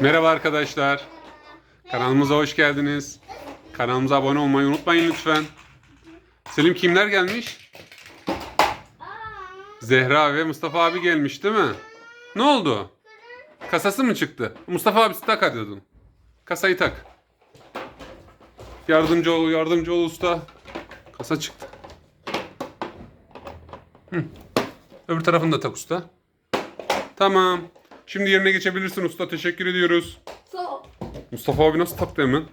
Merhaba arkadaşlar. Kanalımıza hoş geldiniz. Kanalımıza abone olmayı unutmayın lütfen. Selim kimler gelmiş? Zehra ve Mustafa abi gelmiş değil mi? Ne oldu? Kasası mı çıktı? Mustafa abi tak hadi dedim. Kasayı tak. Yardımcı ol, yardımcı ol usta. Kasa çıktı. Hı. Öbür tarafını da tak usta. Tamam. Şimdi yerine geçebilirsin usta. Teşekkür ediyoruz. So. Mustafa abi nasıl taktı hemen?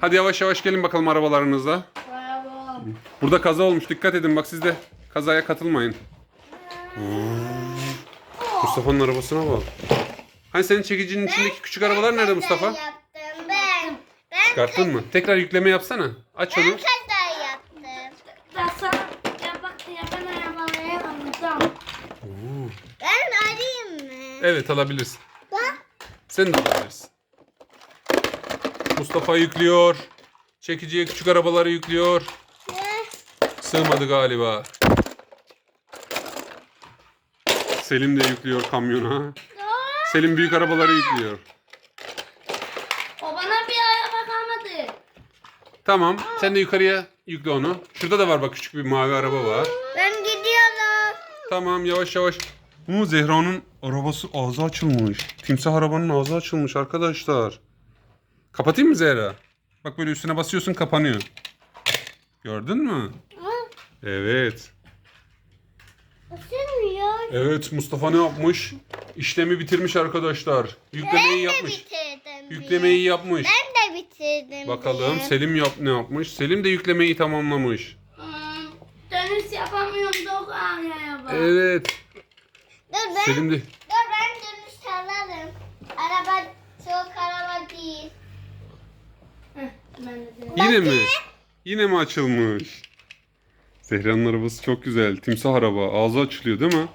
Hadi yavaş yavaş gelin bakalım arabalarınızla. Bravo. Burada kaza olmuş. Dikkat edin bak siz de kazaya katılmayın. Mustafa'nın arabasına bak. Hani senin çekicinin içindeki küçük arabalar nerede Mustafa? yaptım ben. Ben Çıkarttın mı? Tekrar yükleme yapsana. Aç onu. kaza yaptım. Ben sana yapan, yapan arabaları anlatacağım. Ben arayayım mı? Evet alabilirsin. Bak. Sen de alabilirsin. Mustafa yüklüyor. Çekiciye küçük arabaları yüklüyor. Sığmadı galiba. Selim de yüklüyor kamyona. Selim büyük arabaları yüklüyor. O bana bir araba kalmadı. Tamam. Sen de yukarıya yükle onu. Şurada da var bak küçük bir mavi araba var. Ben gidiyorum. Tamam yavaş yavaş. Bu Zehra'nın arabası ağzı açılmış. Timsah arabanın ağzı açılmış arkadaşlar. Kapatayım mı Zehra? Bak böyle üstüne basıyorsun kapanıyor. Gördün mü? Evet. Açılmıyor. Evet Mustafa ne yapmış? İşlemi bitirmiş arkadaşlar. Yüklemeyi Ben de yapmış. bitirdim. bir. Yüklemeyi yapmış. Ben de bitirdim. Bakalım bir. Selim yap ne yapmış? Selim de yüklemeyi tamamlamış. Hmm, dönüş yapamıyorum çok ağır araba. Evet. Dur ben, Selim de dur ben dönüş sağlarım. Araba çok araba değil. Heh, ben de dönüş. Yine mi? Yine mi açılmış? Zehra'nın arabası çok güzel. Timsah araba. Ağzı açılıyor değil mi?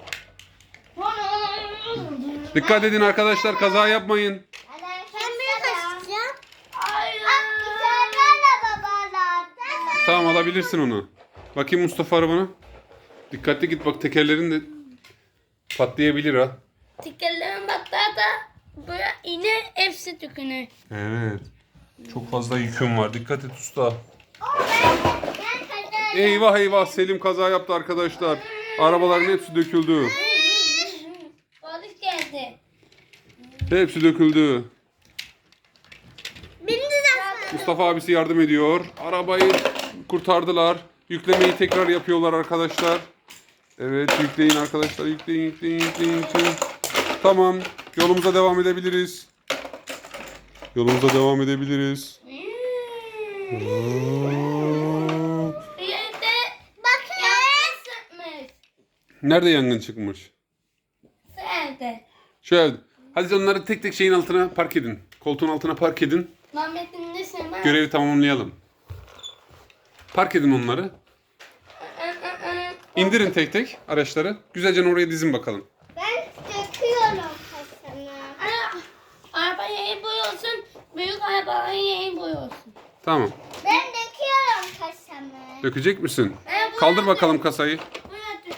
Dikkat edin arkadaşlar kaza yapmayın. Ben bir kaçacağım. Hayır. Güzel araba bana. Tamam alabilirsin onu. Bakayım Mustafa arabana. Dikkatli git bak tekerlerin de patlayabilir ha. Tekerlerin battağı da böyle iğne hepsi tükünür. Evet. Çok fazla yüküm var. Dikkat et usta. Eyvah eyvah Selim kaza yaptı arkadaşlar. Arabaların hepsi döküldü. Polis geldi. Hepsi döküldü. De Mustafa abisi yardım ediyor. Arabayı kurtardılar. Yüklemeyi tekrar yapıyorlar arkadaşlar. Evet yükleyin arkadaşlar. Yükleyin yükleyin yükleyin yükleyin. Tamam. Yolumuza devam edebiliriz. Yolumuza devam edebiliriz. Aa, Bakın. yangın çıkmış. Nerede yangın çıkmış? Şu evde. Şöyle. Hadi onları tek tek şeyin altına park edin. Koltuğun altına park edin. Muhammed'in ne sana? Görevi tamamlayalım. Park edin onları. İndirin tek tek araçları. Güzelce oraya dizin bakalım. Ben döküyorum kasanı. Ana, Araba yeni boyuyorsun. Büyük arabaları yeni boyuyorsun. Tamam. Ben döküyorum kasamı. Dökecek misin? Kaldır bakalım kasayı. Buraya dök.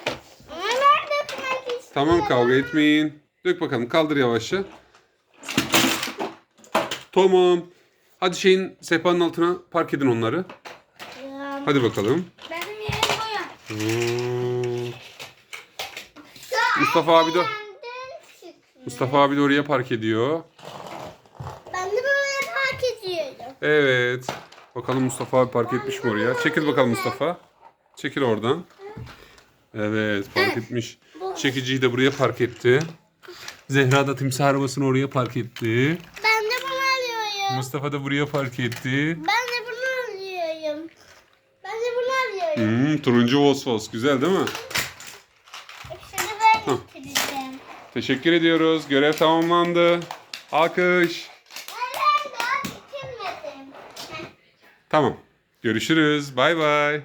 Ama ben dökmek istiyorum. Tamam kavga etmeyin. Dök bakalım kaldır yavaşça. Tamam. Hadi şeyin sehpanın altına park edin onları. Hadi bakalım. Boya. Hmm. Mustafa abi de. Mustafa abi de oraya park ediyor. Ben de böyle park ediyorum. Evet. Bakalım Mustafa abi park etmiş mi oraya? Çekil bakalım Mustafa. Çekil oradan. Evet park etmiş. Çekiciyi de buraya park etti. Zehra da timsah arabasını oraya park etti. Ben de bunu alıyorum. Mustafa da buraya park etti. Ben. Ben de bunu alıyorum. Hmm, turuncu Vosvos. Güzel değil mi? Hepsini ben getireceğim. Teşekkür ediyoruz. Görev tamamlandı. Alkış. Hayır daha bitirmedim. Heh. Tamam. Görüşürüz. Bay bay.